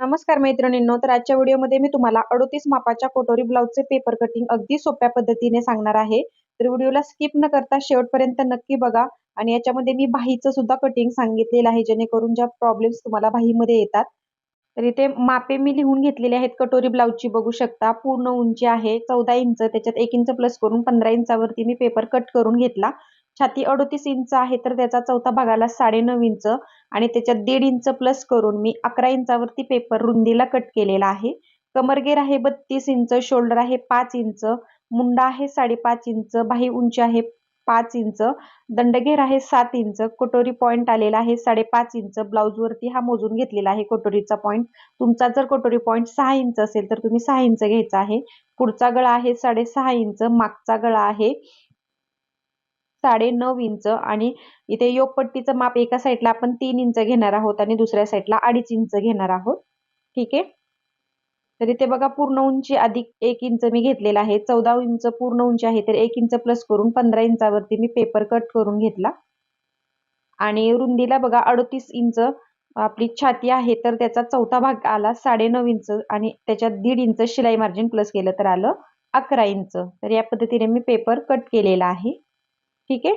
नमस्कार मैत्रिणींनो तर आजच्या व्हिडिओमध्ये मी तुम्हाला अडोतीस मापाच्या कोटोरी ब्लाउजचे पेपर कटिंग अगदी सोप्या पद्धतीने सांगणार आहे. तर व्हिडिओला स्किप न करता शेवटपर्यंत नक्की बघा आणि याच्यामध्ये मी बाहीचं सुद्धा कटिंग सांगितलेलं आहे जेणेकरून ज्या प्रॉब्लेम्स तुम्हाला बाहीमध्ये येतात. तर इथे मापे मी लिहून घेतलेले आहेत कटोरी ब्लाउजची बघू शकता. पूर्ण उंची आहे चौदा इंच त्याच्यात एक इंच प्लस करून पंधरा इंचावरती मी पेपर कट करून घेतला. छाती अडोतीस इंच आहे तर त्याचा चौथा भागाला साडेनऊ इंच आणि त्याच्यात दीड इंच प्लस करून मी अकरा इंचावरती पेपर रुंदीला कट केलेला आहे. कमरगेर आहे बत्तीस इंच शोल्डर आहे पाच इंच मुंडा आहे साडेपाच इंच बाही उंची आहे पाच इंच दंडघेर आहे सात इंच कटोरी पॉईंट आलेला आहे साडेपाच इंच वरती हा मोजून घेतलेला आहे कटोरीचा पॉईंट तुमचा जर कटोरी पॉईंट सहा इंच असेल तर तुम्ही सहा इंच घ्यायचा आहे. पुढचा गळा आहे साडेसहा इंच मागचा गळा आहे साडे नऊ इंच आणि इथे योगपट्टीचं माप एका साईडला आपण तीन इंच घेणार आहोत आणि दुसऱ्या साईडला अडीच इंच घेणार आहोत. ठीक आहे? तर इथे बघा पूर्ण उंची अधिक एक इंच मी घेतलेला आहे. चौदा इंच पूर्ण उंची आहे तर एक इंच प्लस करून पंधरा इंचावरती मी पेपर कट करून घेतला. आणि रुंदीला बघा अडतीस इंच आपली छाती आहे तर त्याचा चौथा भाग आला साडेनऊ इंच आणि त्याच्यात दीड इंच शिलाई मार्जिन प्लस केलं तर आलं अकरा इंच. तर या पद्धतीने मी पेपर कट केलेला आहे. ठीक आहे?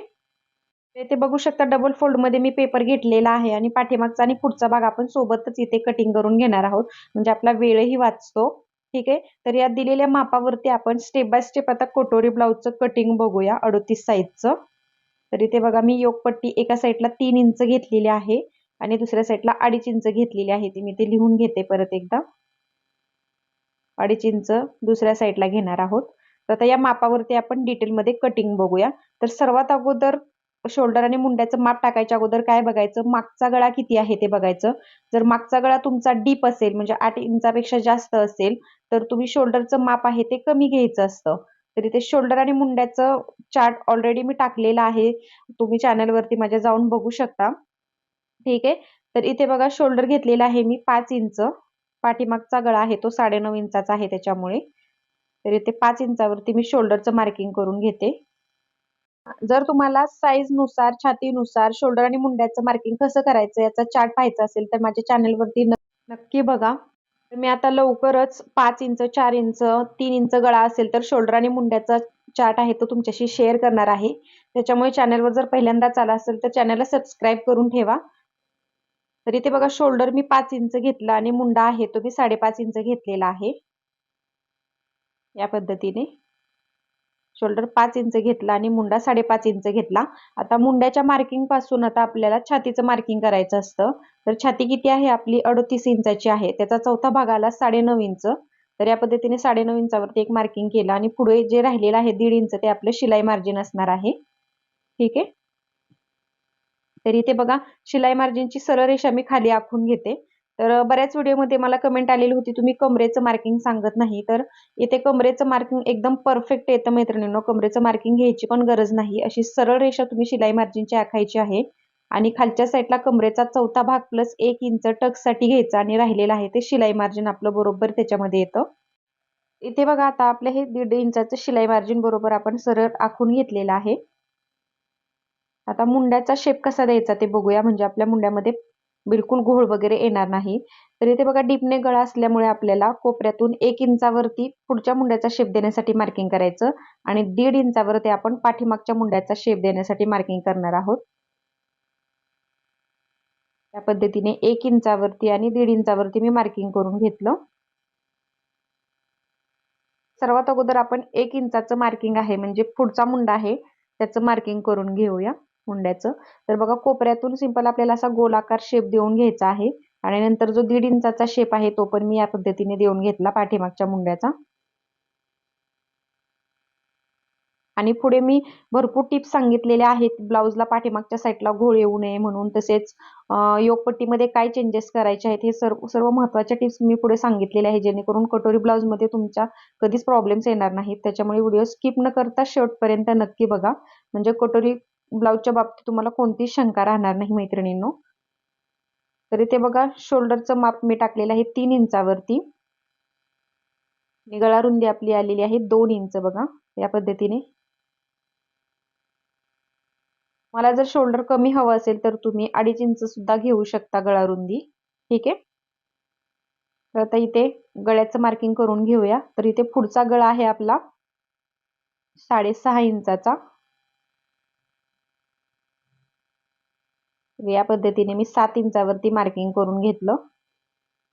इथे बघू शकता डबल फोल्डमध्ये मी पेपर घेतलेला आहे आणि पाठीमागचा आणि पुढचा भाग आपण सोबतच इथे कटिंग करून घेणार आहोत. म्हणजे आपला वेळही वाचतो. ठीक आहे? तर या दिलेल्या मापावरती आपण स्टेप बाय स्टेप आता कोटोरी ब्लाऊजचं कटिंग बघूया अडतीस साईजचं तर इथे बघा मी योगपट्टी एका साईडला तीन इंच घेतलेली आहे आणि दुसऱ्या साईडला अडीच इंच घेतलेली आहे. ती मी ते लिहून घेते परत एकदा. अडीच इंच दुसऱ्या साईडला घेणार आहोत. तर आता या मापावरती आपण डिटेलमध्ये कटिंग बघूया. तर सर्वात अगोदर शोल्डर आणि मुंड्याचं माप टाकायच्या अगोदर काय बघायचं? मागचा गळा किती आहे ते बघायचं. जर मागचा गळा तुमचा डीप असेल म्हणजे आठ इंचापेक्षा जास्त असेल तर तुम्ही शोल्डरचं माप आहे ते कमी घ्यायचं असतं. तर इथे शोल्डर आणि मुंड्याचं चार्ट ऑलरेडी मी टाकलेला आहे. तुम्ही चॅनलवरती माझ्या जाऊन बघू शकता. ठीक आहे? तर इथे बघा शोल्डर घेतलेला आहे मी पाच इंच. पाठीमागचा गळा आहे तो साडेनऊ इंचाचा आहे त्याच्यामुळे. तर इथे पाच इंचावरती मी शोल्डरचं मार्किंग करून घेते. जर तुम्हाला साईजनुसार छातीनुसार शोल्डर आणि मुंड्याचं मार्किंग कसं करायचं याचा चार्ट पाहायचा असेल तर माझ्या चॅनलवरती नक्की बघा. मी आता लवकरच पाच इंच चार इंच तीन इंच गळा असेल तर शोल्डर आणि मुंड्याचा चार्ट आहे तो तुमच्याशी शेअर करणार आहे. त्याच्यामुळे चॅनलवर जर पहिल्यांदाच आला असेल तर चॅनलला सबस्क्राईब करून ठेवा. तर इथे बघा शोल्डर मी पाच इंच घेतला आणि मुंडा आहे तो मी साडेपाच इंच घेतलेला आहे. या पद्धतीने. शोल्डर पाच इंच घेतला आणि मुंडा साडेपाच इंच घेतला. आता मुंड्याच्या मार्किंगपासून आता आपल्याला छातीचं मार्किंग करायचं असतं. तर छाती किती आहे? आपली अडतीस इंचाची आहे. त्याचा चौथा भाग आला साडेनऊ इंच. तर या पद्धतीने साडेनऊ इंचावरती एक मार्किंग केलं आणि पुढे जे राहिलेलं आहे दीड इंच ते आपलं शिलाई मार्जिन असणार आहे. ठीक आहे? तर इथे बघा शिलाई मार्जिनची सरळ रेषा मी खाली आखून घेते. तर बऱ्याच व्हिडिओमध्ये मला कमेंट आलेली होती तुम्ही कमरेचं मार्किंग सांगत नाही तर इथे कमरेचं मार्किंग एकदम परफेक्ट येतं मैत्रिणींनो. कमरेचं मार्किंग घ्यायची पण गरज नाही. अशी सरळ रेषा तुम्ही शिलाई मार्जिनची आखायची आहे आणि खालच्या साईडला कमरेचा चौथा भाग प्लस एक इंच टक्ससाठी घ्यायचा आणि राहिलेला आहे ते शिलाई मार्जिन आपलं बरोबर त्याच्यामध्ये येतं. इथे बघा आता आपलं हे दीड इंचाचं शिलाई मार्जिन बरोबर आपण सरळ आखून घेतलेलं आहे. आता मुंड्याचा शेप कसा द्यायचा ते बघूया. म्हणजे आपल्या मुंड्यामध्ये बिलकुल घोळ वगैरे येणार नाही. तर इथे बघा डीपने गळा असल्यामुळे आपल्याला कोपऱ्यातून एक इंचावरती पुढच्या मुंड्याचा शेप देण्यासाठी मार्किंग करायचं आणि दीड इंचावरती आपण पाठीमागच्या मुंड्याचा शेप देण्यासाठी मार्किंग करणार आहोत. त्या पद्धतीने एक इंचावरती आणि दीड इंचावरती मी मार्किंग करून घेतलं. सर्वात अगोदर आपण एक इंचाचं मार्किंग आहे म्हणजे पुढचा मुंडा आहे त्याचं मार्किंग करून घेऊया. मुंड्याचं तर बघा कोपऱ्यातून सिंपल आपल्याला असा गोलाकार शेप देऊन घ्यायचा आहे. आणि नंतर जो दीड इंचाचा शेप आहे तो पण मी या पद्धतीने देऊन घेतला पाठीमागच्या मुंड्याचा. आणि पुढे मी भरपूर टिप्स सांगितलेल्या आहेत. ब्लाऊजला पाठीमागच्या साईडला घोळ येऊ नये म्हणून तसेच योगपट्टीमध्ये काय चेंजेस करायचे आहेत हे सर्व सर्व महत्त्वाच्या टिप्स मी पुढे सांगितलेले आहे जेणेकरून कटोरी ब्लाऊजमध्ये तुमच्या कधीच प्रॉब्लेम्स येणार नाहीत. त्याच्यामुळे व्हिडिओ स्किप न करता शेवटपर्यंत नक्की बघा. म्हणजे कटोरी ब्लाऊजच्या बाबतीत तुम्हाला कोणतीच शंका राहणार नाही मैत्रिणींनो. तर इथे बघा शोल्डरचं माप मी टाकलेलं आहे तीन इंचावरती. गळा रुंदी आपली आलेली आहे दोन इंच बघा या पद्धतीने. मला जर शोल्डर कमी हवं असेल तर तुम्ही अडीच इंच सुद्धा घेऊ शकता गळा रुंदी. ठीक आहे? तर आता इथे गळ्याचं मार्किंग करून घेऊया. तर इथे पुढचा गळा आहे आपला साडेसहा इंचाचा. या पद्धतीने मी सात इंचावरती मार्किंग करून घेतलं.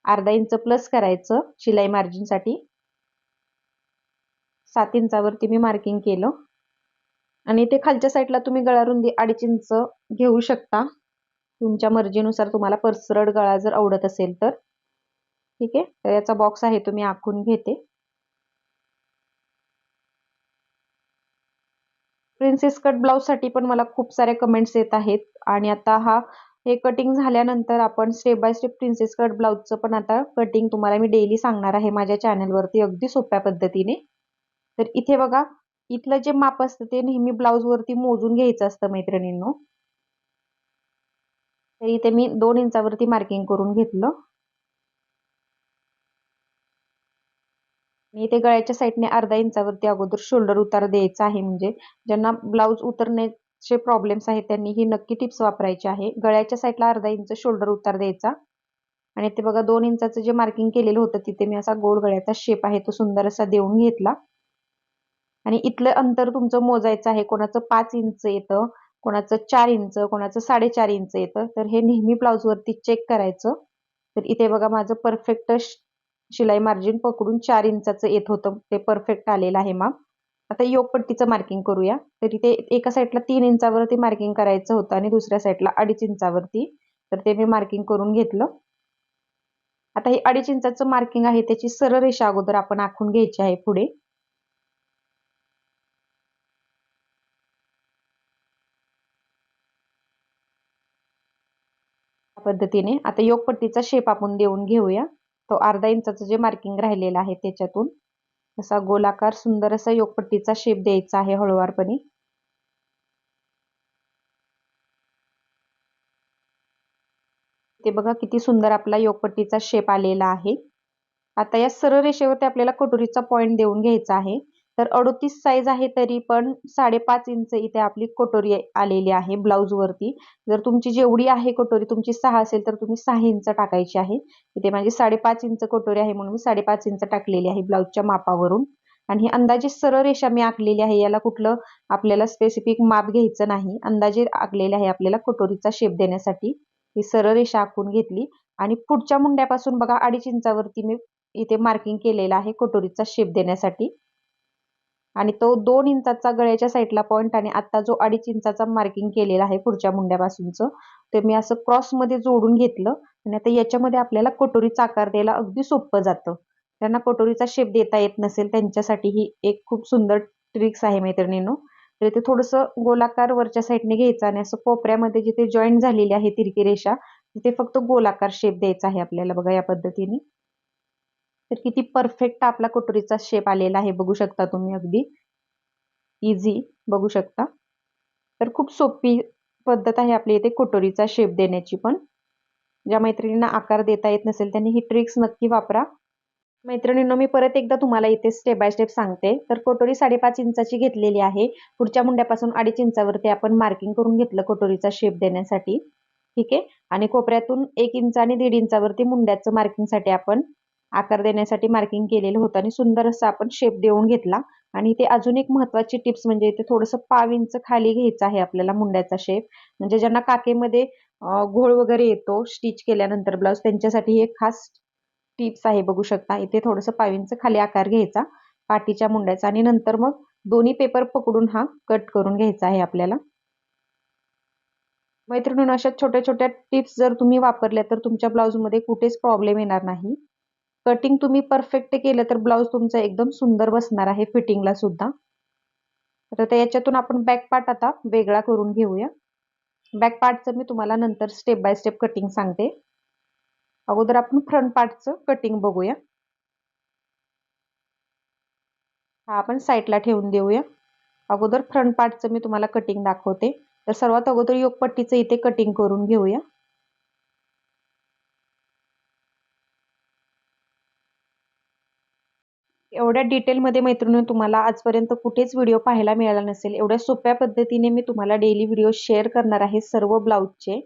अर्धा इंच प्लस करायचं शिलाई मार्जिनसाठी सात इंचावरती मी मार्किंग केलं. आणि ते खालच्या साईडला तुम्ही गळारुंदी अडीच इंच घेऊ शकता. तुमच्या मर्जीनुसार तुम्हाला परसरड गळा जर आवडत असेल तर. ठीक आहे? तर याचा बॉक्स आहे तो मी आखून घेते. प्रिन्सेस कट ब्लाऊजसाठी पण मला खूप सारे कमेंट्स येत आहेत. आणि आता हा हे कटिंग झाल्यानंतर आपण step by step princess cut ब्लाऊजचं पण आता कटिंग तुम्हाला मी डेली सांगणार आहे माझ्या चॅनलवरती अगदी सोप्या पद्धतीने. तर इथे बघा इथलं जे माप असतं ते नेहमी ब्लाऊजवरती मोजून घ्यायचं असतं मैत्रिणींनो. तर इथे मी दोन इंचावरती मार्किंग करून घेतलं. मी इथे गळ्याच्या साईडने अर्धा इंचावरती अगोदर शोल्डर उतार द्यायचा आहे. म्हणजे ज्यांना ब्लाऊज उतरण्याचे प्रॉब्लेम्स आहेत त्यांनी ही नक्की टिप्स वापरायची आहे. गळ्याच्या साईडला अर्धा इंच शोल्डर उतार द्यायचा. आणि ते बघा दोन इंचाचं जे मार्किंग केलेलं होतं तिथे मी असा गोल गळ्याचा शेप आहे तो सुंदर असा देऊन घेतला. आणि इथलं अंतर तुमचं मोजायचं आहे. कोणाचं पाच इंच येतं कोणाचं चार इंच कोणाचं साडेचार इंच येतं. तर हे नेहमी ब्लाऊजवरती चेक करायचं. तर इथे बघा माझं परफेक्ट शिलाई मार्जिन पकडून चार इंचाचं येत होतं. ते परफेक्ट आलेलं आहे माप आता योगपट्टीचं मार्किंग करूया. तर इथे एका साईडला तीन इंचावरती मार्किंग करायचं होतं आणि दुसऱ्या साईडला अडीच इंचावरती. तर ते मी मार्किंग करून घेतलं. आता हे अडीच इंचाचं मार्किंग आहे त्याची सरळ रेषा अगोदर आपण आखून घ्यायची आहे पुढे. पद्धतीने. आता योगपट्टीचा शेप आपण देऊन घेऊया. तो अर्धा इंचाचं जे मार्किंग राहिलेलं आहे त्याच्यातून असा गोलाकार सुंदर असा योगपट्टीचा शेप द्यायचा आहे हळूवारपणे. ते बघा किती सुंदर आपला योगपट्टीचा शेप आलेला आहे. आता या सरळ रेषेवरती आपल्याला कटोरीचा पॉइंट देऊन घ्यायचा आहे. तर अडोतीस साईज आहे तरी पण साडेपाच इंच इथे आपली कटोरी आलेली आहे वरती. जर तुमची जेवढी आहे कटोरी तुमची सहा असेल तर तुम्ही सहा इंच टाकायची आहे. इथे माझी साडेपाच इंच कटोरी आहे म्हणून मी साडेपाच इंच टाकलेली आहे ब्लाऊजच्या मापावरून. आणि ही अंदाजे सरळ रेषा मी आखलेली आहे याला कुठलं आपल्याला स्पेसिफिक माप घ्यायचं नाही. अंदाजे आखलेले आहे आपल्याला कटोरीचा शेप देण्यासाठी. ही सरळ रेषा आखून घेतली. आणि पुढच्या मुंड्यापासून बघा अडीच इंचावरती मी इथे मार्किंग केलेलं आहे कटोरीचा शेप देण्यासाठी. आणि तो दोन इंचाचा गळ्याच्या साईडला पॉईंट आणि आता जो अडीच इंचाचा मार्किंग केलेला आहे पुढच्या मुंड्यापासूनच ते मी असं क्रॉसमध्ये जोडून घेतलं. आणि आता याच्यामध्ये आपल्याला कटोरीचा आकार द्यायला अगदी सोपं जातं. त्यांना कटोरीचा शेप देता येत नसेल त्यांच्यासाठी ही एक खूप सुंदर ट्रिक्स आहे मैत्रिणींनो. तर इथे थोडंसं गोलाकार वरच्या साईडने घ्यायचं आणि असं कोपऱ्यामध्ये जिथे जॉईंट झालेली आहे तिरकी रेषा तिथे फक्त गोलाकार शेप द्यायचा आहे आपल्याला बघा या पद्धतीने. तर किती परफेक्ट आपला कटोरीचा शेप आलेला आहे. बघू शकता तुम्ही अगदी. इझी बघू शकता. तर खूप सोपी पद्धत आहे आपली इथे कटोरीचा शेप देण्याची पण. ज्या मैत्रिणींना आकार देता येत नसेल त्यांनी ही ट्रिक्स नक्की वापरा. मैत्रिणींनो मी परत एकदा तुम्हाला इथे स्टेप बाय स्टेप सांगते. तर कटोरी साडेपाच इंचाची घेतलेली आहे. पुढच्या मुंड्यापासून अडीच इंचावरती आपण मार्किंग करून घेतलं कटोरीचा शेप देण्यासाठी. ठीक आहे? आणि कोपऱ्यातून एक इंच आणि दीड इंचावरती मुंड्याचं मार्किंगसाठी आपण आकार देण्यासाठी मार्किंग केलेलं होतं आणि सुंदर असं आपण शेप देऊन घेतला. आणि इथे अजून एक महत्वाची टिप्स म्हणजे इथे थोडंसं पाव इंच खाली घ्यायचं आहे आपल्याला मुंड्याचा शेप म्हणजे ज्यांना काकेमध्ये घोळ वगैरे येतो स्टिच केल्यानंतर ब्लाऊज त्यांच्यासाठी एक खास टिप्स आहे बघू शकता. इथे थोडंसं पाव इंच खाली आकार घ्यायचा पाठीच्या मुंड्याचा. आणि नंतर मग दोन्ही पेपर पकडून हा कट करून घ्यायचा आहे आपल्याला. मैत्रिणींनो अशा छोट्या छोट्या टिप्स जर तुम्ही वापरल्या तर तुमच्या ब्लाऊजमध्ये कुठेच प्रॉब्लेम येणार नाही. कटिंग तुम्ही परफेक्ट केलं तर ब्लाऊज तुमचा एकदम सुंदर बसणार आहे फिटिंगला सुद्धा. तर याच्यातून आपण बॅक पार्ट आता वेगळा करून घेऊया. बॅक पार्टचं मी तुम्हाला नंतर स्टेप बाय स्टेप कटिंग सांगते. अगोदर आपण फ्रंट पार्टचं कटिंग बघूया. हा आपण साईडला ठेवून देऊया. अगोदर फ्रंट पार्टचं मी तुम्हाला कटिंग दाखवते. तर सर्वात अगोदर योगपट्टीचं इथे कटिंग करून घेऊया. एवढ्या डिटेलमध्ये मैत्रिणी तुम्हाला आजपर्यंत कुठेच व्हिडिओ पाहायला मिळाला नसेल. एवढ्या सोप्या पद्धतीने मी तुम्हाला डेली व्हिडिओ शेअर करणार आहे सर्व ब्लाऊजचे.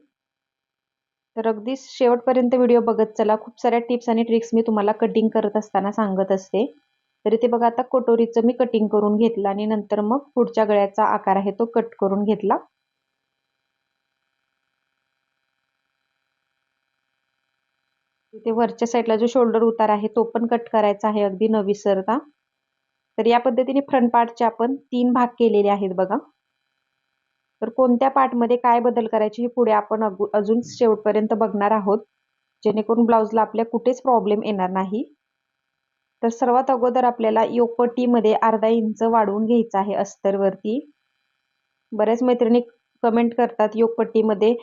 तर अगदी शेवटपर्यंत व्हिडिओ बघत चला. खूप साऱ्या टिप्स आणि ट्रिक्स मी तुम्हाला कटिंग करत असताना सांगत असते. तर इथे बघा आता कटोरीचं मी कटिंग करून घेतलं आणि नंतर मग पुढच्या गळ्याचा आकार आहे तो कट करून घेतला. तिथे वरच्या साईडला जो शोल्डर उतार आहे तो पण कट करायचा आहे. अगदी न विसरता. तर या पद्धतीने फ्रंट पार्टचे आपण तीन भाग केलेले आहेत बघा. तर कोणत्या पार्टमध्ये काय बदल करायचे हे पुढे आपण अजून शेवटपर्यंत बघणार आहोत. जेणेकरून ब्लाऊजला आपल्या कुठेच प्रॉब्लेम येणार नाही. तर सर्वात अगोदर आपल्याला योगपट्टीमध्ये अर्धा इंच वाढवून घ्यायचं आहे अस्तरवरती. बऱ्याच मैत्रिणी कमेंट करतात योगपट्टीमध्ये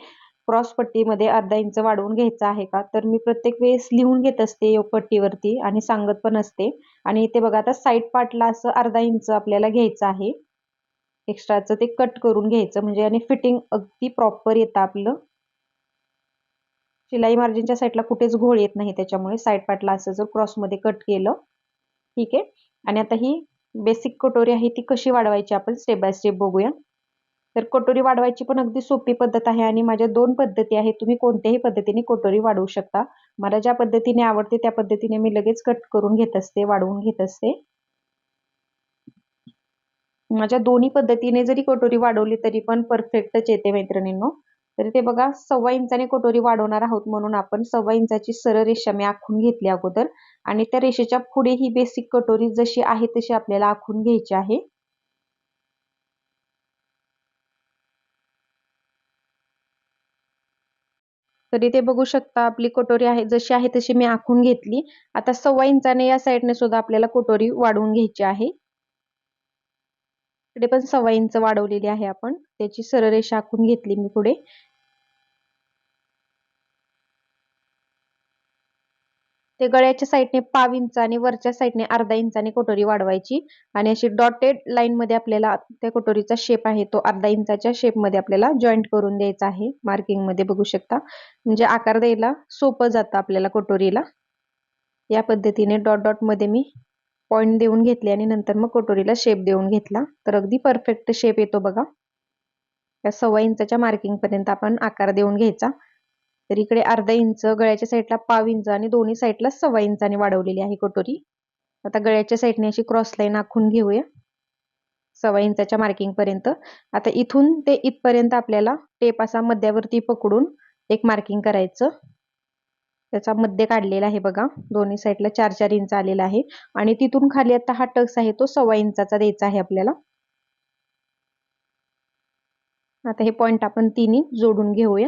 क्रॉस पट्टीमध्ये अर्धा इंच वाढवून घ्यायचा आहे का? तर मी प्रत्येक वेळेस लिहून घेत असते योगपट्टीवरती आणि सांगत पण असते. आणि इथे बघा आता साईड पार्टला असं अर्धा इंच आपल्याला घ्यायचं आहे. एक्स्ट्राचं ते कट करून घ्यायचं म्हणजे आणि फिटिंग अगदी प्रॉपर येतं आपलं. शिलाई मार्जिनच्या साईडला कुठेच घोळ येत नाही त्याच्यामुळे साईड पार्टला असं जर क्रॉसमध्ये कट केलं ठीक आहे. आणि आता ही बेसिक कटोरी आहे ती कशी वाढवायची आपण स्टेप बाय स्टेप बघूया. तर कटोरी वाढवायची पण अगदी सोपी पद्धत आहे आणि माझ्या दोन पद्धती आहेत. तुम्ही कोणत्याही पद्धतीने कटोरी वाढवू शकता. मला ज्या पद्धतीने आवडते त्या पद्धतीने मी लगेच कट करून घेत असते वाढवून घेत असते. माझ्या दोन्ही पद्धतीने जरी कटोरी वाढवली तरी पण परफेक्टच येते मैत्रिणींनो. तर ते बघा सव्वा इंचाने कटोरी वाढवणार आहोत म्हणून आपण सव्वा इंचाची सरळ रेषा मी आखून घेतली अगोदर. आणि त्या रेषेच्या पुढे ही बेसिक कटोरी जशी आहे तशी आपल्याला आखून घ्यायची आहे. तर इथे बघू शकता आपली कटोरी आहे जशी आहे तशी मी आखून घेतली. आता सव्वा इंचाने या साईडने सुद्धा आपल्याला कटोरी वाढवून घ्यायची आहे. इकडे पण सव्वा इंच वाढवलेली आहे आपण. त्याची सरळ रेषा आखून घेतली मी पुढे. ते गळ्याच्या साईडने पाव इंच आणि वरच्या साईडने अर्धा इंचाने कटोरी वाढवायची. आणि अशी डॉटेड लाईन मध्ये आपल्याला त्या कटोरीचा शेप आहे तो अर्धा इंचाच्या शेपमध्ये आपल्याला जॉईंट करून द्यायचा आहे. मार्किंगमध्ये बघू शकता. म्हणजे आकार द्यायला सोपं जातं आपल्याला कटोरीला या पद्धतीने डॉट डॉटमध्ये मी पॉइंट देऊन घेतले आणि नंतर मग कटोरीला शेप देऊन घेतला. तर अगदी परफेक्ट शेप येतो बघा. या सव्वा इंचाच्या मार्किंग पर्यंत आपण आकार देऊन घ्यायचा. तर इकडे अर्धा इंच गळ्याच्या साईडला पाव इंच आणि दोन्ही साईडला सव्वा इंचाने वाढवलेली आहे कटोरी आता गळ्याच्या साईडने अशी क्रॉस लाईन आखून घेऊया. सव्वा इंचाच्या मार्किंग पर्यंत. आता इथून ते इथपर्यंत आपल्याला टेप असा मध्यावरती पकडून एक मार्किंग करायचं. त्याचा मध्य काढलेला आहे बघा. दोन्ही साईडला चार चार इंच आलेला आहे. आणि तिथून खाली आता हा टक्स आहे तो सव्वा इंचाचा द्यायचा आहे आपल्याला. आता हे पॉइंट आपण तिन्ही जोडून घेऊया.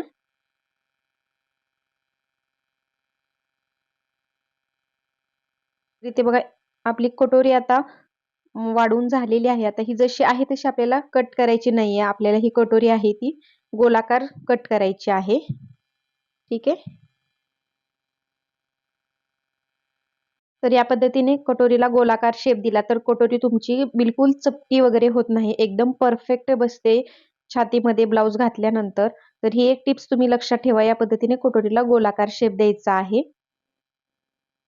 इथे बघा आपली कटोरी आता वाढून झालेली आहे. आता ही जशी आहे तशी आपल्याला कट करायची नाही आहे आपल्याला ही कटोरी आहे ती गोलाकार कट करायची आहे. ठीक आहे? तर या पद्धतीने कटोरीला गोलाकार शेप दिला. तर कटोरी तुमची बिलकुल चपटी वगैरे होत नाही. एकदम परफेक्ट बसते छातीमध्ये ब्लाऊज घातल्यानंतर. तर ही एक टिप्स तुम्ही लक्षात ठेवा. या पद्धतीने कटोरीला गोलाकार शेप द्यायचा आहे.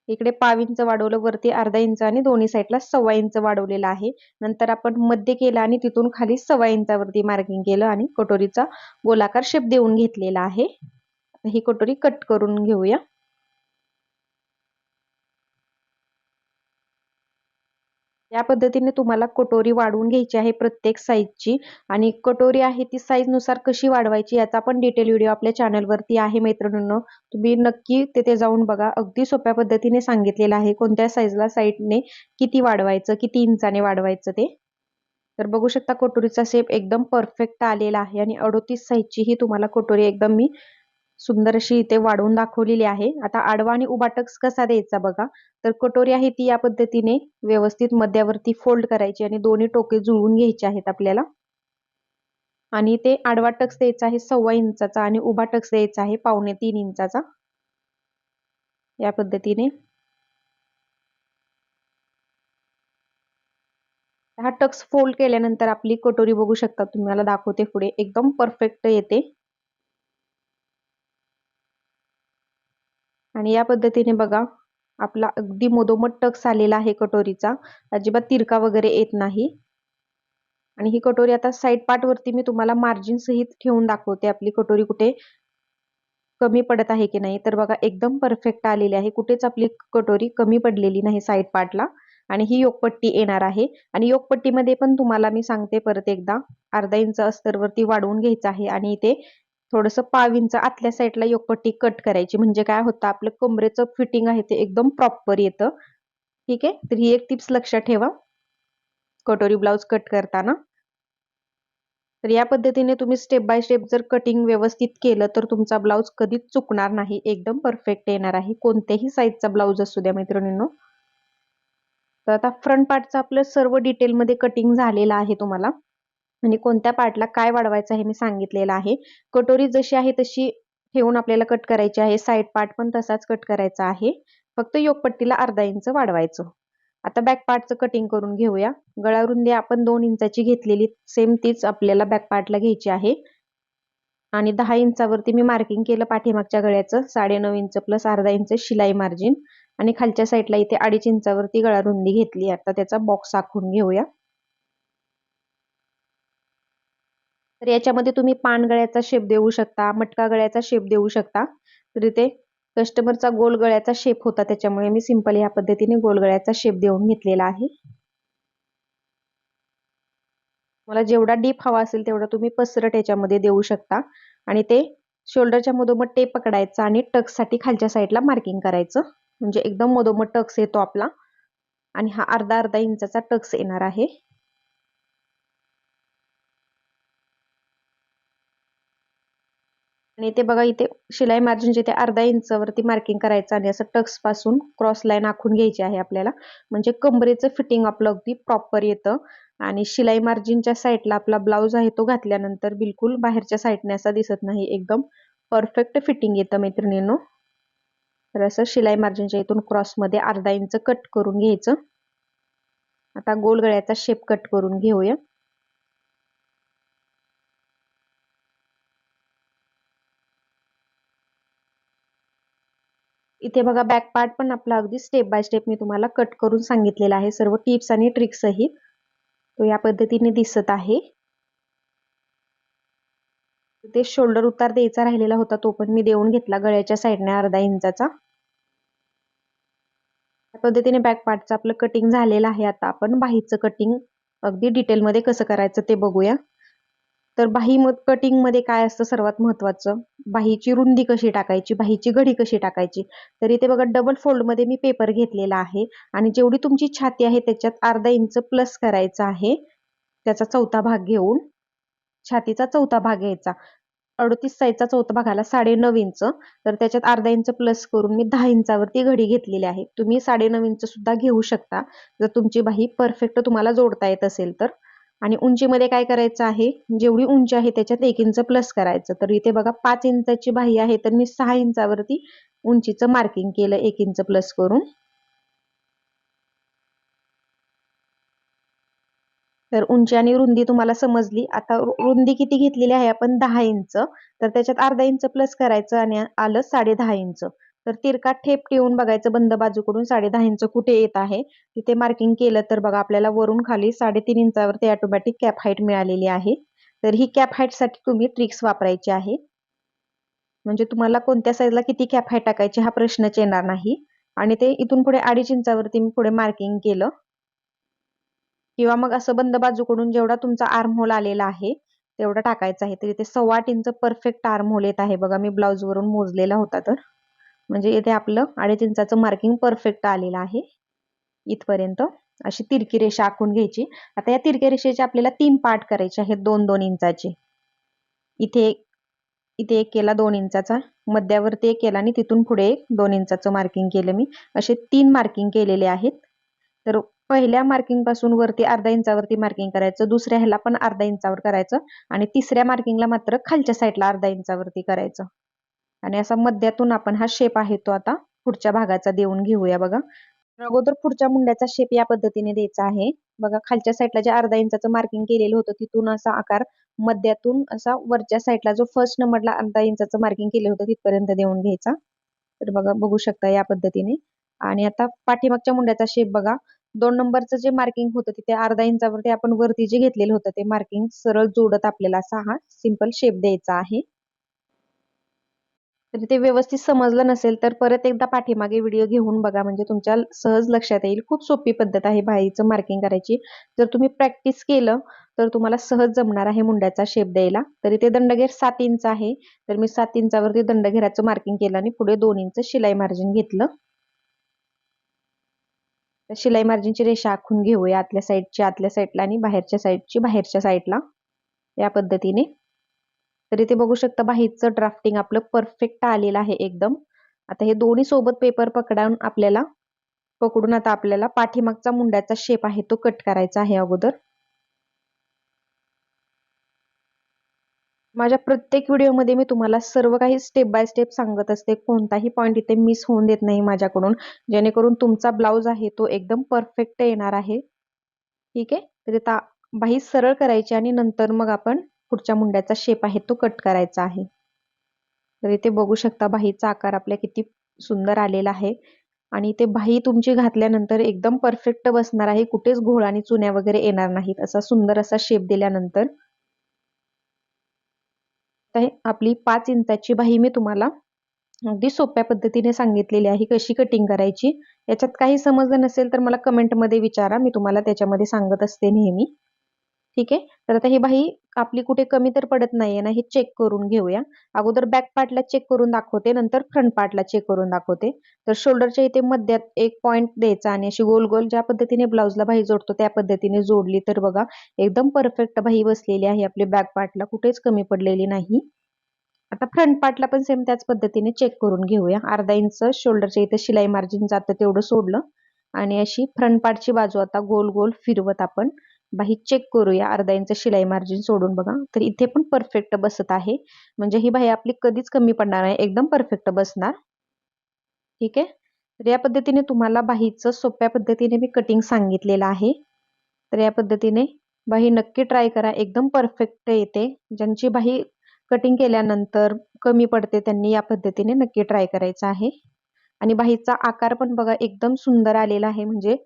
इकडे पाव इंच वाढवलं वरती अर्धा इंच आणि दोन्ही साईडला सव्वा इंच वाढवलेलं आहे. नंतर आपण मध्य केलं आणि तिथून खाली सव्वा इंचावरती मार्किंग केलं आणि कटोरीचा गोलाकार शेप देऊन घेतलेला आहे. ही कटोरी कट करून घेऊया. या पद्धतीने तुम्हाला कटोरी वाढवून घ्यायची आहे प्रत्येक साईजची आणि कटोरी आहे ती साईजनुसार कशी वाढवायची याचा पण डिटेल व्हिडिओ आपल्या चॅनलवरती आहे मैत्रिणींनो. तुम्ही नक्की तिथे जाऊन बघा. अगदी सोप्या पद्धतीने सांगितलेलं आहे कोणत्या साईजला साईडने किती वाढवायचं किती इंचाने वाढवायचं ते. तर बघू शकता कटोरीचा शेप एकदम परफेक्ट आलेला आहे आणि अडोतीस साईजची ही तुम्हाला कटोरी एकदम मी सुंदर अशी इथे वाढवून दाखवलेली आहे. आता आडवा आणि उभा टक्स कसा द्यायचा बघा. तर कटोरी आहे ती या पद्धतीने व्यवस्थित मध्यावरती फोल्ड करायची आणि दोन्ही टोके जुळवून घ्यायचे आहेत आपल्याला. आणि ते आडवा टक्स द्यायचा आहे सव्वा इंचाचा आणि उभा टक्स द्यायचा आहे पावणे तीन इंचाचा. या पद्धतीने. हा टक्स फोल्ड केल्यानंतर आपली कटोरी बघू शकता. तुम्हाला दाखवते पुढे. एकदम परफेक्ट येते. आणि या पद्धतीने बघा आपला अगदी मोदोमद टक्स आलेला आहे कटोरीचा. अजिबात तिरका वगैरे येत नाही. आणि ही कटोरी आता साईड पार्टवरती मी तुम्हाला मार्जिन सहित ठेवून दाखवते आपली कटोरी कुठे कमी पडत आहे की नाही. तर बघा एकदम परफेक्ट आलेली आहे. कुठेच आपली कटोरी कमी पडलेली नाही साईड पार्टला आणि ही योगपट्टी येणार आहे. आणि योगपट्टीमध्ये पण तुम्हाला मी सांगते परत एकदा अर्धा इंच अस्तरवरती वाढवून घ्यायचं आहे. आणि इथे थोडंसं पाव इंच आतल्या साईडला योगपट्टी कट करायची. म्हणजे काय होतं आपलं कमरेचं फिटिंग आहे ते एकदम प्रॉपर येतं. ठीक आहे? तर ही एक टिप्स लक्षात ठेवा. कटोरी ब्लाउज कट करताना. तर या पद्धतीने तुम्ही स्टेप बाय स्टेप जर कटिंग व्यवस्थित केलं तर तुमचा ब्लाऊज कधीच चुकणार नाही. एकदम परफेक्ट येणार आहे. कोणत्याही साईजचा ब्लाऊज असू द्या मैत्रिणींनो. तर आता फ्रंट पार्टचं आपलं सर्व डिटेलमध्ये कटिंग झालेलं आहे तुम्हाला. आणि कोणत्या पार्टला काय वाढवायचं हे मी सांगितलेलं आहे. कटोरी जशी आहे तशी ठेवून आपल्याला कट करायची आहे. साईड पार्ट पण तसाच कट करायचा आहे. फक्त योगपट्टीला अर्धा इंच वाढवायचं. आता बॅक पार्टचं कटिंग करून घेऊया. गळा रुंदी आपण दोन इंचाची घेतलेली सेम तीच आपल्याला बॅक पार्टला घ्यायची आहे. आणि दहा इंचावरती मी मार्किंग केलं पाठीमागच्या गळ्याचं. साडेनऊ इंच प्लस अर्धा इंच शिलाई मार्जिन आणि खालच्या साईडला इथे अडीच इंचावरती गळा रुंदी घेतली. आता त्याचा बॉक्स आखून घेऊया. तर याच्यामध्ये तुम्ही पान गळ्याचा शेप देऊ शकता मटका गळ्याचा शेप देऊ शकता. तर इथे कस्टमरचा गोल गळ्याचा शेप होता त्याच्यामुळे मी सिंपल या पद्धतीने गोल गळ्याचा शेप देऊन घेतलेला आहे. मला जेवढा डीप हवा असेल तेवढा तुम्ही पसरट याच्यामध्ये देऊ शकता. आणि ते शोल्डरच्या मधोमध टेप पकडायचं आणि टक्ससाठी खालच्या साईडला मार्किंग करायचं. म्हणजे एकदम मधोमध टक्स येतो आपला. आणि हा अर्धा अर्धा इंचाचा टक्स येणार आहे. आणि ते बघा इथे शिलाई मार्जिन जिथे अर्धा इंचावरती मार्किंग करायचं आणि असं टक्सपासून क्रॉस लाईन आखून घ्यायची आहे आपल्याला. म्हणजे कमरेचं फिटिंग आपलं अगदी प्रॉपर येतं. आणि शिलाई मार्जिनच्या साईडला आपला ब्लाऊज आहे तो घातल्यानंतर बिलकुल बाहेरच्या साईडने असा दिसत नाही. एकदम परफेक्ट फिटिंग येतं मैत्रिणींनो. तर असं शिलाई मार्जिनच्या इथून क्रॉसमध्ये अर्धा इंच कट करून घ्यायचं. आता गोल गळ्याचा शेप कट करून घेऊया. इथे बघा बॅक पार्ट पण आपला अगदी स्टेप बाय स्टेप मी तुम्हाला कट करून सांगितलेला आहे. सर्व टिप्स आणि ट्रिक्सही तो या पद्धतीने दिसत आहे. ते शोल्डर उतार द्यायचा राहिलेला होता तो पण मी देऊन घेतला गळ्याच्या साईडने अर्धा इंचाचा. या पद्धतीने बॅक पार्टचं आपलं कटिंग झालेलं आहे. आता आपण बाहीचं कटिंग अगदी डिटेलमध्ये कसं करायचं ते बघूया. तर बाही कटिंगमध्ये काय असतं सर्वात महत्वाचं? बाहीची रुंदी कशी टाकायची? बाहीची घडी कशी टाकायची? तर इथे बघा डबल फोल्डमध्ये मी पेपर घेतलेला आहे आणि जेवढी तुमची छाती आहे त्याच्यात अर्धा इंच प्लस करायचं आहे. त्याचा चौथा भाग घेऊन छातीचा चौथा भाग घ्यायचा. अडतीस साईजचा चौथा भाग आला साडे नऊ इंच. तर त्याच्यात अर्धा इंच प्लस करून मी दहा इंचावरती घडी घेतलेली आहे. तुम्ही साडे नऊ इंच सुद्धा घेऊ शकता. जर तुमची बाही परफेक्ट तुम्हाला जोडता येत असेल तर. आणि उंचीमध्ये काय करायचं आहे? जेवढी उंची आहे त्याच्यात एक इंच प्लस करायचं. तर इथे बघा पाच इंचाची बाही आहे तर मी सहा इंचावरती उंचीचं मार्किंग केलं एक इंच प्लस करून. तर उंची आणि रुंदी तुम्हाला समजली. आता रुंदी किती घेतलेली आहे? आपण दहा इंच. तर त्याच्यात अर्धा इंच प्लस करायचं आणि आलं साडे दहा इंच. तर तिरका ठेप ठेवून बघायचं बंद बाजूकडून साडे दहा इंच कुठे येत आहे. तिथे मार्किंग केलं तर बघा आपल्याला वरून खाली साडेतीन इंचावरती ऑटोमॅटिक कॅप हाईट मिळालेली आहे. तर ही कॅप हाईटसाठी तुम्ही ट्रिक्स वापरायची आहे. म्हणजे तुम्हाला कोणत्या साईजला किती कॅप हाईट टाकायची हा प्रश्नच येणार नाही. आणि ते इथून पुढे अडीच इंचावरती मी पुढे मार्किंग केलं. किंवा मग असं बंद बाजूकडून जेवढा तुमचा आर्म होल आलेला आहे तेवढा टाकायचा आहे. तर इथे सव्वा आठ इंच परफेक्ट आर्म होल येत आहे बघा मी ब्लाऊज वरून मोजलेला होता तर. म्हणजे इथे आपलं अडीच इंचाचं मार्किंग परफेक्ट आलेलं आहे. इथपर्यंत अशी तिरकी रेषा आखून घ्यायची. आता या तिरक्या रेषेचे आपल्याला तीन पार्ट करायचे आहेत दोन दोन इंचाचे. इथे इथे एक केला दोन इंचाचा. मध्यावरती एक केला आणि तिथून पुढे एक दोन इंचाचं मार्किंग केलं मी. असे तीन मार्किंग केलेले आहेत. तर पहिल्या मार्किंगपासून वरती अर्धा इंचावरती मार्किंग करायचं दुसऱ्या ह्याला पण अर्धा इंचावर करायचं आणि तिसऱ्या मार्किंगला मात्र खालच्या साईडला अर्धा इंचावरती करायचं. आणि असा मध्यातून आपण हा शेप आहे तो आता पुढच्या भागाचा देऊन घेऊया बघा. अगोदर पुढच्या मुंड्याचा शेप या पद्धतीने द्यायचा आहे. बघा खालच्या साईडला जे अर्धा इंचाचं मार्किंग केलेलं होतं तिथून असा आकार मध्यातून असा वरच्या साईडला जो फर्स्ट नंबरला अर्धा इंचाचं मार्किंग केलं होतं तिथपर्यंत देऊन घ्यायचा. तर बघा बघू शकता या पद्धतीने. आणि आता पाठीमागच्या मुंड्याचा शेप बघा. दोन नंबरचं जे मार्किंग होतं तिथे अर्धा इंचावरती आपण वरती जे घेतलेलं होतं ते मार्किंग सरळ जोडत आपल्याला असा हा सिंपल शेप द्यायचा आहे. तरी ते व्यवस्थित समजलं नसेल तर परत एकदा पाठीमागे व्हिडिओ घेऊन बघा. म्हणजे तुमच्या सहज लक्षात येईल. खूप सोपी पद्धत आहे बाईचं मार्किंग करायची. जर तुम्ही प्रॅक्टिस केलं तर तुम्हाला सहज जमणार आहे मुंड्याचा शेप द्यायला. तरी ते दंडघेर सात इंच आहे. तर मी सात इंचावरती दंडघेराचं मार्किंग केलं आणि पुढे दोन इंच शिलाई मार्जिन घेतलं. तर शिलाई मार्जिनची रेषा आखून घेऊया आतल्या साईडची आतल्या साईडला आणि बाहेरच्या साईडची बाहेरच्या साईडला या पद्धतीने. तर इथे बघू शकता बाहेरचं ड्राफ्टिंग आपलं परफेक्ट आलेलं आहे एकदम. आता हे दोन्ही सोबत पेपर पकडून आपल्याला पकडून आता आपल्याला पाठीमागचा मुंड्याचा शेप आहे तो कट करायचा आहे अगोदर. माझ्या प्रत्येक व्हिडिओमध्ये मी तुम्हाला सर्व काही स्टेप बाय स्टेप सांगत असते. कोणताही पॉईंट इथे मिस होऊन देत नाही माझ्याकडून. जेणेकरून तुमचा ब्लाऊज आहे तो एकदम परफेक्ट येणार आहे. ठीक आहे? तर आता बाही सरळ करायची आणि नंतर मग आपण पुढच्या मुंड्याचा शेप आहे तो कट करायचा आहे. तर इथे बघू शकता बाहीचा आकार आपल्या किती सुंदर आलेला आहे. आणि ते बाही तुमची घातल्यानंतर एकदम परफेक्ट बसणार आहे. कुठेच घोळ आणि चुन्या वगैरे येणार नाहीत. असा सुंदर असा शेप दिल्यानंतर. आपली पाच इंचाची बाही मी तुम्हाला अगदी सोप्या पद्धतीने सांगितलेली आहे. कशी कटिंग करायची? याच्यात काही समजलं नसेल तर मला कमेंटमध्ये विचारा. मी तुम्हाला त्याच्यामध्ये सांगत असते नेहमी. ठीक आहे? तर आता ही बाही आपली कुठे कमी तर पडत नाहीये ना हे चेक करून घेऊया. अगोदर बॅक पार्टला चेक करून दाखवते नंतर फ्रंट पार्टला चेक करून दाखवते. तर शोल्डरच्या इथे मध्यात एक पॉईंट द्यायचा आणि अशी गोल गोल ज्या पद्धतीने ब्लाऊजला बाही जोडतो त्या पद्धतीने जोडली तर बघा एकदम परफेक्ट बाही बसलेली आहे आपली बॅक पार्टला कुठेच कमी पडलेली नाही. आता फ्रंट पार्टला पण सेम त्याच पद्धतीने चेक करून घेऊया. अर्धा इंच शोल्डरच्या इथे शिलाई मार्जिन जातं तेवढं सोडलं. आणि अशी फ्रंट पार्टची बाजू आता गोल गोल फिरवत आपण बाही चेक करूया. अर्धा इंच शिलाई मार्जिन सोडून बघा. तर इथे पण परफेक्ट बसत आहे. म्हणजे ही बाही आपली कधीच कमी पडणार नाही. एकदम परफेक्ट बसणार. ठीक आहे? तर या पद्धतीने तुम्हाला बाहीचं सोप्या पद्धतीने मी कटिंग सांगितलेलं आहे. तर या पद्धतीने बाही नक्की ट्राय करा. एकदम परफेक्ट येते. ज्यांची बाही कटिंग केल्यानंतर कमी पडते त्यांनी या पद्धतीने नक्की ट्राय करायचं आहे. आणि बाहीचा आकार पण बघा एकदम सुंदर आलेला आहे. म्हणजे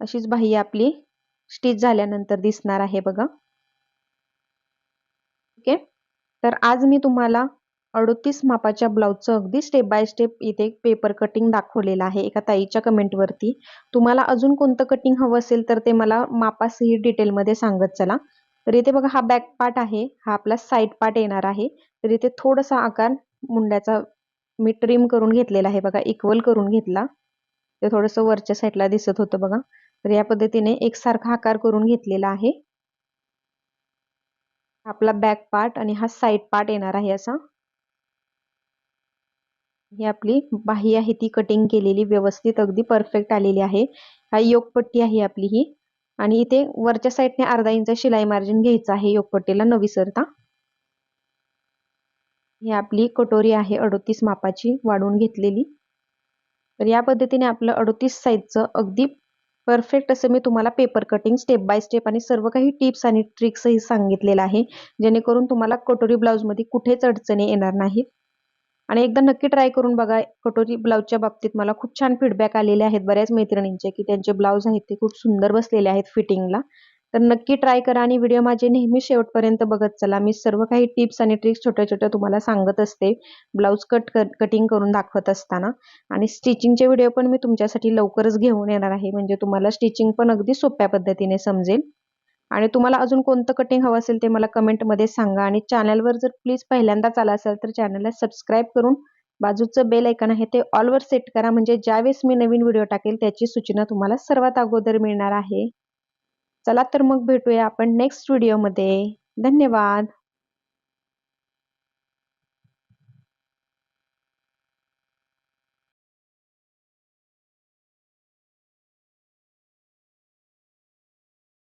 अशीच बाही आपली. स्टिच झाल्यानंतर दिसणार आहे बघा. ओके? तर आज मी तुम्हाला अडोतीस मापाच्या ब्लाऊजचं अगदी स्टेप बाय स्टेप इथे पेपर कटिंग दाखवलेलं आहे एका ताईच्या कमेंटवरती तुम्हाला अजून कोणतं कटिंग हवं असेल तर ते मला मापासही डिटेलमध्ये सांगत चला. तर इथे बघा हा बॅक पार्ट आहे हा आपला साईड पार्ट येणार आहे. तर इथे थोडासा आकार मुंड्याचा मी ट्रिम करून घेतलेला आहे बघा इक्वल करून घेतला. ते थोडंसं वरच्या साईडला दिसत होतं बघा. तर या पद्धतीने एकसारखा आकार करून घेतलेला आहे. आपला बॅक पार्ट आणि हा साईड पार्ट येणार आहे असा. ही आपली बाही आहे ती कटिंग केलेली व्यवस्थित अगदी परफेक्ट आलेली आहे. हा योगपट्टी आहे आपली ही. आणि इथे वरच्या साईडने अर्धा इंच शिलाई मार्जिन घ्यायचं आहे योगपट्टीला न विसरता. ही आपली कटोरी आहे अडोतीस मापाची वाढवून घेतलेली. तर या पद्धतीने आपलं अडोतीस साईजचं अगदी परफेक्ट असं मी तुम्हाला paper cutting step by step आणि सर्व काही टिप्स आणि ट्रिक्सही सांगितलेलं आहे. जेणेकरून तुम्हाला कटोरी ब्लाऊजमध्ये कुठेच अडचणी येणार नाहीत. आणि एकदा नक्की ट्राय करून बघा कटोरी ब्लाऊजच्या बाबतीत मला खूप छान फीडबॅक आलेले आहेत बऱ्याच मैत्रिणींचे की त्यांचे ब्लाऊज आहेत ते खूप सुंदर बसलेले आहेत फिटिंगला तर नक्की ट्राय करा आणि व्हिडिओ माझे नेहमी शेवटपर्यंत बघत चला. मी सर्व काही टिप्स आणि ट्रिक्स छोट्या छोट्या तुम्हाला सांगत असते. ब्लाऊज कट कटिंग करून दाखवत असताना. आणि स्टिचिंगचे व्हिडिओ पण मी तुमच्यासाठी लवकरच घेऊन येणार आहे. म्हणजे तुम्हाला स्टिचिंग पण अगदी सोप्या पद्धतीने समजेल. आणि तुम्हाला अजून कोणतं कटिंग हवं असेल ते मला कमेंटमध्ये सांगा. आणि चॅनलवर जर प्लीज पहिल्यांदाच आला असेल तर चॅनलला सबस्क्राईब करून बाजूचं बेल ऐकन आहे ते ऑलवर सेट करा. म्हणजे ज्यावेळेस मी नवीन व्हिडिओ टाकेल त्याची सूचना तुम्हाला सर्वात अगोदर मिळणार आहे. चला तर मग भेटूया आपण नेक्स्ट व्हिडिओमध्ये धन्यवाद.